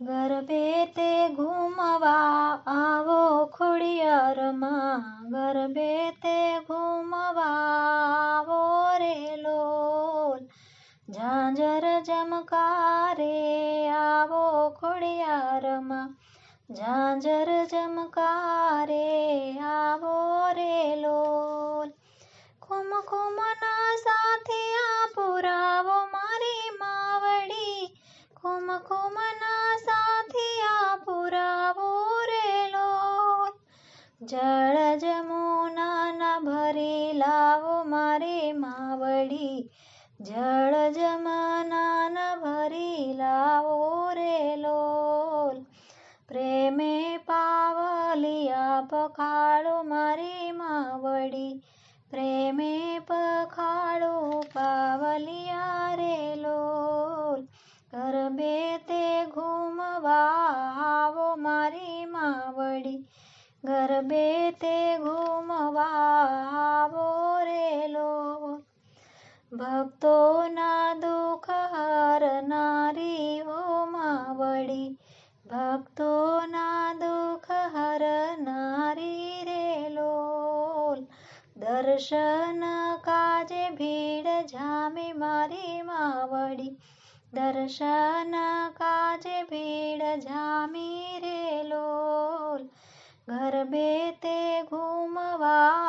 ગરબે તે ઘૂમવા આવો ખોડિયારમાં ગરબે તે ઘૂમવા આવો રે લોલ. ઝાંઝર જમકારે આવો ખોડિયારમાં ઝાંઝર જમકારે આવો જળ જમુનાના ભરી, લાવો મારી માવડી. જળ જમના ભરી, લાવો રે લોલ. પ્રેમે પાવલિયા પખાડો મારી માવડી. પ્રેમે પખાડો પાવલિયા રે લોલ. ગરબે તે ઘૂમવા આવો મારી માવડી. ગરબે તે ઘૂમવા રેલો ભક્તોના દુઃખ હરનારી હો માવડી ભક્તોના દુઃખ હરનારી રેલો દર્શન કાજે ભીડ જામે મારી માવડી દર્શન કાજે ભીડ જામી રે લોલ. ગરબે તે ઘૂમવા